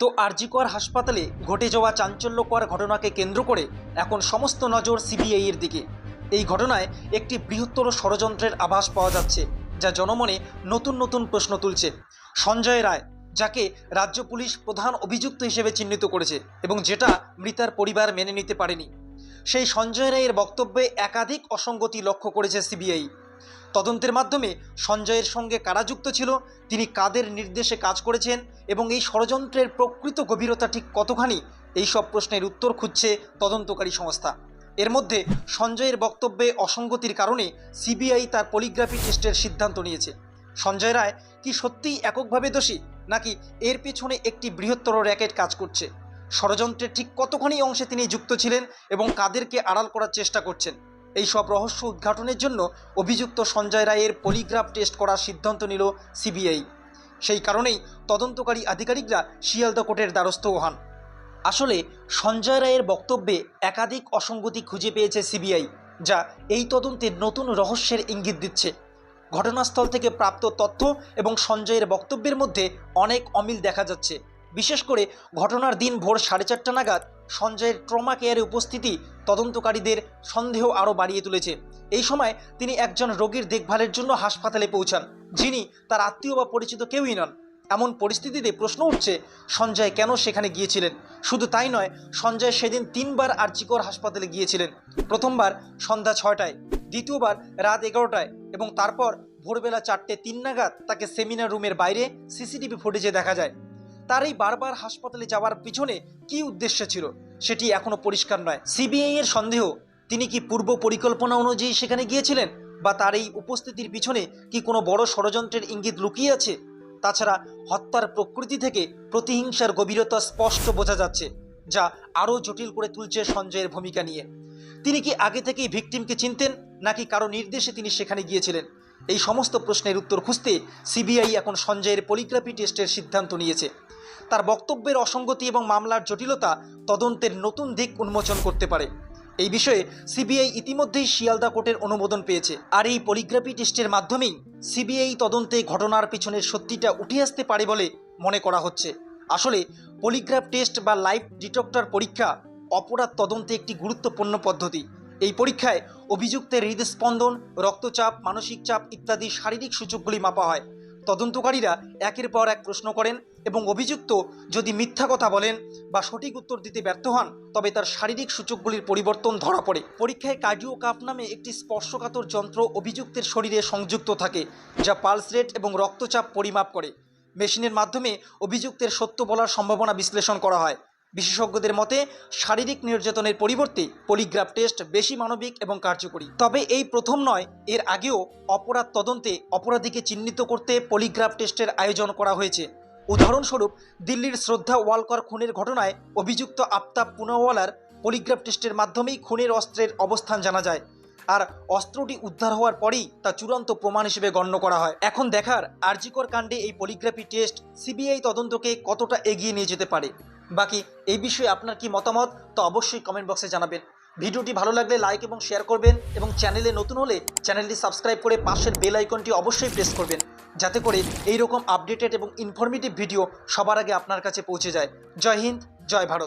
তো আরজিকর হাসপাতালে ঘটে যাওয়া চাঞ্চল্যকর ঘটনাকে কেন্দ্র করে এখন সমস্ত নজর সিবিআই এর দিকে। এই ঘটনায় একটি বৃহত্তর ষড়যন্ত্রের আভাস পাওয়া যাচ্ছে, যা জনমনে নতুন নতুন প্রশ্ন তুলছে। সঞ্জয় রায়, যাকে রাজ্য পুলিশ প্রধান অভিযুক্ত হিসেবে চিহ্নিত করেছে এবং যেটা মৃতার পরিবার মেনে নিতে পারেনি। সেই সঞ্জয় রায়ের বক্তব্যে একাধিক অসঙ্গতি লক্ষ্য করেছে সিবিআই। তদন্তের মাধ্যমে সঞ্জয়ের সঙ্গে কারা যুক্ত ছিল, তিনি কাদের নির্দেশে কাজ করেছেন এবং এই ষড়যন্ত্রের প্রকৃত গভীরতা ঠিক কতখানি এই সব প্রশ্নের উত্তর খুঁজছে তদন্তকারী সংস্থা। এর মধ্যে সঞ্জয়ের বক্তব্যে অসঙ্গতির কারণে সিবিআই তার পলিগ্রাফি টেস্টের সিদ্ধান্ত নিয়েছে। সঞ্জয় রায় কি সত্যিই এককভাবে দোষী, নাকি এর পেছনে একটি বৃহত্তর র্যাকেট কাজ করছে? ষড়যন্ত্রের ঠিক কতখানি অংশে তিনি যুক্ত ছিলেন এবং কাদেরকে আড়াল করার চেষ্টা করছেন? এই সব রহস্য উদ্ঘাটনের জন্য অভিযুক্ত সঞ্জয় রায়ের পলিগ্রাফ টেস্ট করার সিদ্ধান্ত নিল সিবিআই। সেই কারণেই তদন্তকারী আধিকারিকরা শিয়ালদা কোর্টের দ্বারস্থ হন। আসলে সঞ্জয় রায়ের বক্তব্যে একাধিক অসঙ্গতি খুঁজে পেয়েছে সিবিআই, যা এই তদন্তের নতুন রহস্যের ইঙ্গিত দিচ্ছে। ঘটনাস্থল থেকে প্রাপ্ত তথ্য এবং সঞ্জয়ের বক্তব্যের মধ্যে অনেক অমিল দেখা যাচ্ছে। বিশেষ করে ঘটনার দিন ভোর সাড়ে চারটা নাগাদ সঞ্জয়ের ট্রমা কেয়ারে উপস্থিতি তদন্তকারীদের সন্দেহ আরও বাড়িয়ে তুলেছে। এই সময় তিনি একজন রোগীর দেখভালের জন্য হাসপাতালে পৌঁছান, যিনি তার আত্মীয় বা পরিচিত কেউই নন। এমন পরিস্থিতিতে প্রশ্ন উঠছে, সঞ্জয় কেন সেখানে গিয়েছিলেন? শুধু তাই নয়, সঞ্জয় সেদিন তিনবার আর্চিকর হাসপাতালে গিয়েছিলেন। প্রথমবার সন্ধ্যা ছয়টায়, দ্বিতীয়বার রাত এগারোটায় এবং তারপর ভোরবেলা চারটে তিন নাগাদ তাকে সেমিনার রুমের বাইরে সিসিটিভি ফুটেজে দেখা যায়। তার এই বারবার হাসপাতালে যাওয়ার পিছনে কি উদ্দেশ্য ছিল, সেটি এখনও পরিষ্কার নয়। সিবিআই এর সন্দেহ, তিনি কি পূর্ব পরিকল্পনা অনুযায়ী সেখানে গিয়েছিলেন, বা তার এই উপস্থিতির পিছনে কি কোনো বড় ষড়যন্ত্রের ইঙ্গিত লুকিয়ে আছে? তাছাড়া হত্যার প্রকৃতি থেকে প্রতিহিংসার গভীরতা স্পষ্ট বোঝা যাচ্ছে, যা আরও জটিল করে তুলছে সঞ্জয়ের ভূমিকা নিয়ে। তিনি কি আগে থেকেই ভিকটিমকে চিনতেন, নাকি কারও নির্দেশে তিনি সেখানে গিয়েছিলেন? এই সমস্ত প্রশ্নের উত্তর খুঁজতে সিবিআই এখন সঞ্জয়ের পলিগ্রাফি টেস্টের সিদ্ধান্ত নিয়েছে। তার বক্তব্যের অসঙ্গতি এবং মামলার জটিলতা তদন্তের নতুন দিক উন্মোচন করতে পারে। এই বিষয়ে সিবিআই ইতিমধ্যেই শিয়ালদা কোর্টের অনুমোদন পেয়েছে। আর এই পলিগ্রাফি টেস্টের মাধ্যমেই সিবিআই তদন্তে ঘটনার পিছনের সত্যিটা উঠে আসতে পারে বলে মনে করা হচ্ছে। আসলে পলিগ্রাফ টেস্ট বা লাইফ ডিটেক্টর পরীক্ষা অপরাধ তদন্তে একটি গুরুত্বপূর্ণ পদ্ধতি। এই পরীক্ষায় অভিযুক্তের হৃদস্পন্দন, রক্তচাপ, মানসিক চাপ ইত্যাদি শারীরিক সূচকগুলি মাপা হয়। তদন্তকারীরা একের পর এক প্রশ্ন করেন এবং অভিযুক্ত যদি মিথ্যা কথা বলেন বা সঠিক উত্তর দিতে ব্যর্থ হন, তবে তার শারীরিক সূচকগুলির পরিবর্তন ধরা পড়ে। পরীক্ষায় কার্ডিও কাপ নামে একটি স্পর্শকাতর যন্ত্র অভিযুক্তের শরীরে সংযুক্ত থাকে, যা পালস রেট এবং রক্তচাপ পরিমাপ করে। মেশিনের মাধ্যমে অভিযুক্তের সত্য বলার সম্ভাবনা বিশ্লেষণ করা হয়। বিশেষজ্ঞদের মতে, শারীরিক নির্যাতনের পরিবর্তে পলিগ্রাফ টেস্ট বেশি মানবিক এবং কার্যকরী। তবে এই প্রথম নয়, এর আগেও অপরাধ তদন্তে অপরাধীকে চিহ্নিত করতে পলিগ্রাফ টেস্টের আয়োজন করা হয়েছে। উদাহরণস্বরূপ, দিল্লির শ্রদ্ধা ওয়ালকর খুনের ঘটনায় অভিযুক্ত আফতাব পুনাওয়ালার পলিগ্রাফ টেস্টের মাধ্যমেই খুনের অস্ত্রের অবস্থান জানা যায়। আর অস্ত্রটি উদ্ধার হওয়ার পরেই তা চূড়ান্ত প্রমাণ হিসেবে গণ্য করা হয়। এখন দেখার আরজিকর কাণ্ডে এই পলিগ্রাফি টেস্ট সিবিআই তদন্তকে কতটা এগিয়ে নিয়ে যেতে পারে। বাকি এই বিষয়ে আপনার কি মতামত, তো অবশ্যই কমেন্ট বক্সে জানাবেন। ভিডিওটি ভালো লাগলে লাইক এবং শেয়ার করবেন এবং চ্যানেলে নতুন হলে চ্যানেলটি সাবস্ক্রাইব করে পাশের বেল আইকনটি অবশ্যই প্রেস করবেন, যাতে করে এই রকম আপডেটেড এবং ইনফরমেটিভ ভিডিও সবার আগে আপনার কাছে পৌঁছে যায়। জয় হিন্দ, জয় ভারত।